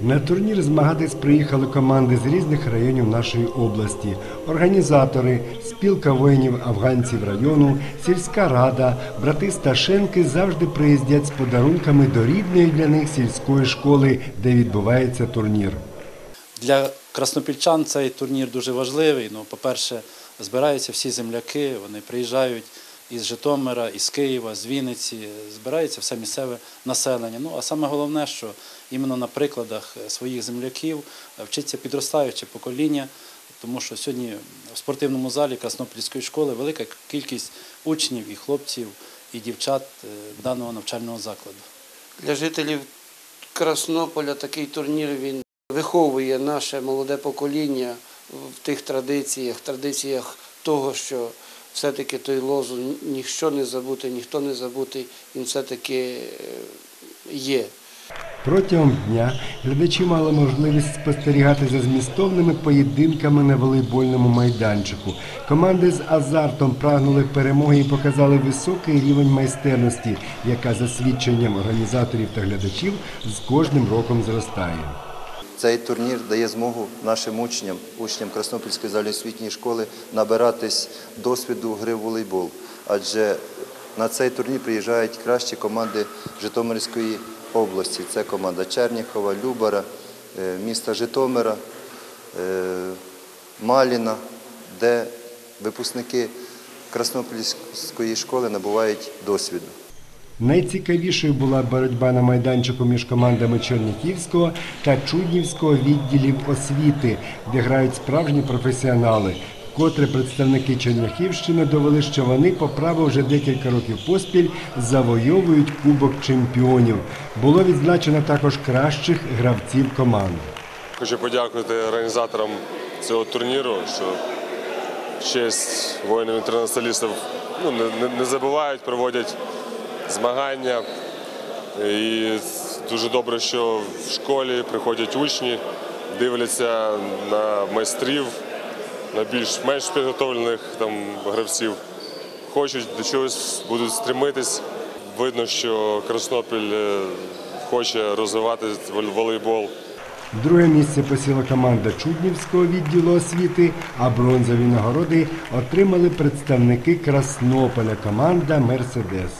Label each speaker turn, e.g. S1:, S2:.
S1: На турнір змагатись приїхали команди з різних районів нашої області, організатори, спілка воїнів афганців району, сільська рада, брати Сташенки завжди приїздять з подарунками до рідної для них сільської школи, де відбувається турнір.
S2: Для краснопільчан цей турнір дуже важливий. Ну, по-перше, збираються всі земляки, вони приїжджають із Житомира, із Києва, з Вінниці, збирається все місцеве населення. Ну, а саме головне, що іменно на прикладах своїх земляків вчиться підростаюче покоління, тому що сьогодні в спортивному залі Краснопільської школи велика кількість учнів і хлопців, і дівчат е, даного навчального закладу.
S3: Для жителів Краснополя такий турнір він виховує наше молоде покоління в тих традиціях, традиціях того, що все-таки той лозунг ніщо не забути, ніхто не забутий, він все-таки е, є.
S1: Протягом дня глядачі мали можливість спостерігати за змістовними поєдинками на волейбольному майданчику. Команди з азартом прагнули перемоги і показали високий рівень майстерності, яка за свідченням організаторів та глядачів з кожним роком зростає.
S4: Цей турнір дає змогу нашим учням, учням Краснопільської загальноосвітньої школи набиратись досвіду гри в волейбол. Адже на цей турнір приїжджають кращі команди Житомирської області. Це команда Черніхова, Любара, е, міста Житомира, е, Маліна, де випускники Краснопільської школи набувають досвіду.
S1: Найцікавішою була боротьба на майданчику між командами Черніхівського та Чуднівського відділів освіти, де грають справжні професіонали. Вкотре представники Черняхівщини довели, що вони по праву вже декілька років поспіль завойовують Кубок чемпіонів. Було відзначено також кращих гравців команд.
S5: Хочу подякувати організаторам цього турніру, що честь воїнів інтернаціоналістів ну, не- не забувають, проводять змагання. І дуже добре, що в школі приходять учні, дивляться на майстрів, на більш-менш підготовлених там, гравців. Хочуть до чогось будуть стремитись. Видно, що Краснопіль е, хоче розвивати вол- волейбол.
S1: Друге місце посіла команда Чуднівського відділу освіти, а бронзові нагороди отримали представники Краснополя команда Мерседес.